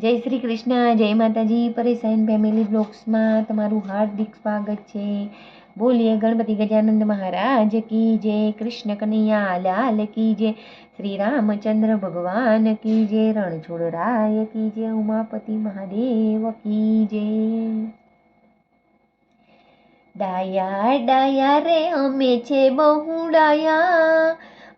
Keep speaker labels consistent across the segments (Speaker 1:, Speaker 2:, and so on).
Speaker 1: જય શ્રી કૃષ્ણ, જય માતાજી. પરેશાન ફેમિલી બ્લોગ્સમાં તમારું હાર્દિક સ્વાગત છે. બોલીએ ગણપતિ ગજાનંદ મહારાજ કી જય, કૃષ્ણ કનૈયા, લાલ કી જય શ્રી રામચંદ્ર ભગવાન કી જય રણછોડરાય કી જય, ઉમાપતિ મહાદેવ કી જય. ડાયા ડાયા રે, અમે છે બહુ ડાયા.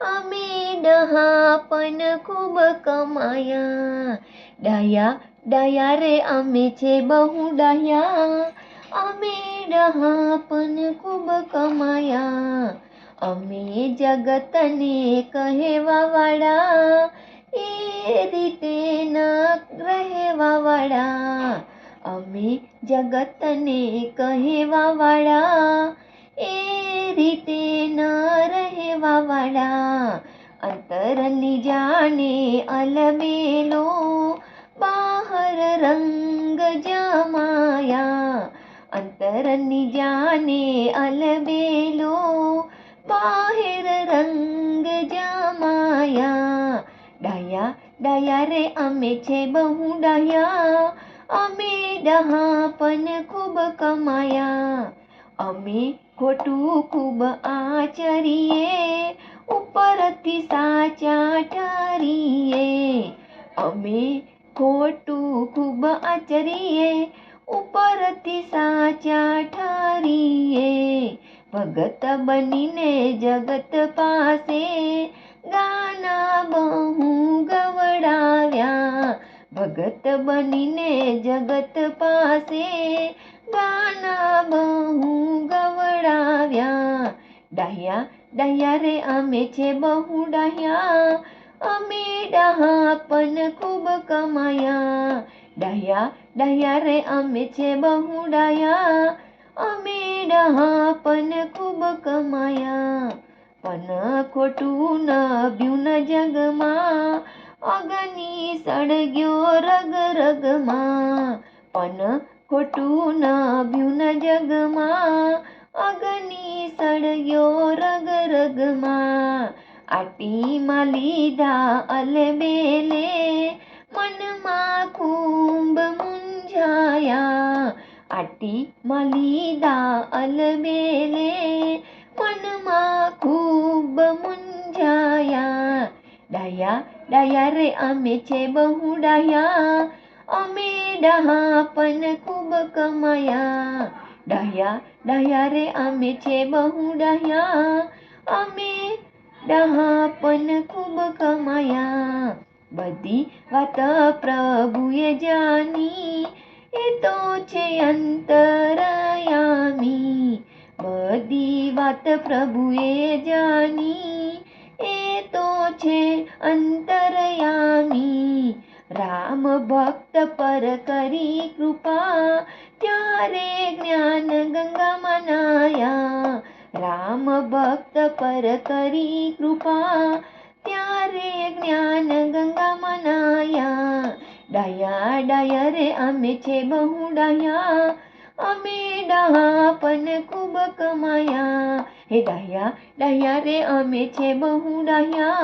Speaker 1: અમે ડહા પણ ખૂબ કમાયા. ડાયા ડાયા રે અમે છે બહુ ડાયા અમે ડહા પણ ખૂબ કમાયા. અમે જગતને કહેવા વાળા એ રીતે ના રહેવા વાળા અમે જગતને કહેવા વાળા એ રીતે ન રહેવા વાળા અંતરની જાણે બહાર રંગ જમાયા અંતરની જાને અલબેલો બાહેર રંગ જમાયા ડાયા ડાયા રે અમે છે બહુ ડાયા અમે ડહા પણ ખૂબ કમાયા અમે ખોટું ખૂબ આચરીએ ઉપરથી સાચા ઠરીએ અમે ખોટું ખૂબ આચરીએ, ઉપરથી સાચા ઠારીએ. ભગત બનીને જગત પાસે ગાના બહુ ગવડાવ્યા. ભગત બનીને જગત પાસે ગાના બહુ ગવડાવ્યા. ડાહ્યા ડાહ્યા રે અમે છે બહુ ડાહ્યા. અમે ડાહા પણ ખૂબ કમાયા. ડહ્યા ડહ્યા રે અમે છે બહુ ડાયા અમે ડાહા પણ ખૂબ કમાયા. પણ ખોટું નભ્યું ન જગમાં. અગની સળગ્યો રગ રગમાં. પણ ખોટું નભ્યું ન જગમાં. અગની સળગ્યો રગ રગમાં. આટીમાં લીધા અલબેલે, મનમાં ખૂબ મૂંઝાયા. આટીમાં લીધા અલબેલે, મનમાં ખૂબ મૂંઝાયા. ડાયા ડાયા રે, અમે છે બહુ ડાયા. અમે ડહા પણ ખૂબ કમાયા. ડાયા ડાયા રે, અમે છે બહુ ડાયા. અમે ડહા પણ ખૂબ કમાયા. બધી વાત પ્રભુએ જાની એ તો છે અંતરયામી. બધી વાત પ્રભુએ જાની એ તો છે અંતરયામી. રામ ભક્ત પર કરી કૃપા. ત્યારે જ્ઞાન ગંગા મનાયા. રામ ભક્ત પર કરી કૃપા, ત્યારે જ્ઞાન ગંગા મનાયા. ડાયા ડાયા રે, અમે છે બહુ ડાયા. અમે ડાહા પણ ખૂબ કમાયા. હે ડાયા ડાયા રે, અમે છે બહુ ડાયા.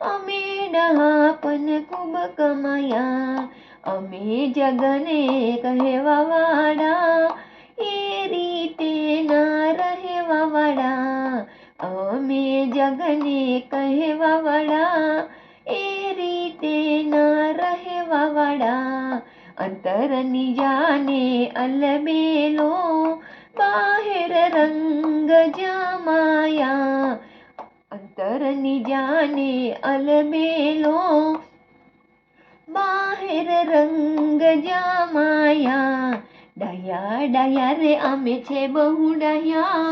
Speaker 1: અમે ડહા પણ ખૂબ કમાયા. અમે જગને કહેવા વાળા. રહેવા વાળા અંતરની જાને અલબેલો બાહેર રંગ જમાયા અંતરની જાને અલબેલો બાહેર રંગ જમાયા ડાયા ડાયા રે અમે છે બહુ ડાયા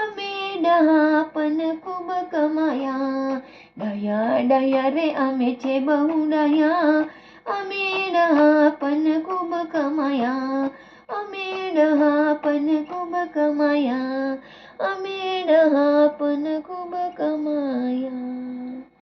Speaker 1: અમે ડહા પણ ખૂબ કમાયા ડાયા ડાયા રે અમે છે બહુ ડાયા અમેણ હાપન કુંભ કમાયા. અમેણ હાપન કુંભ કમાયા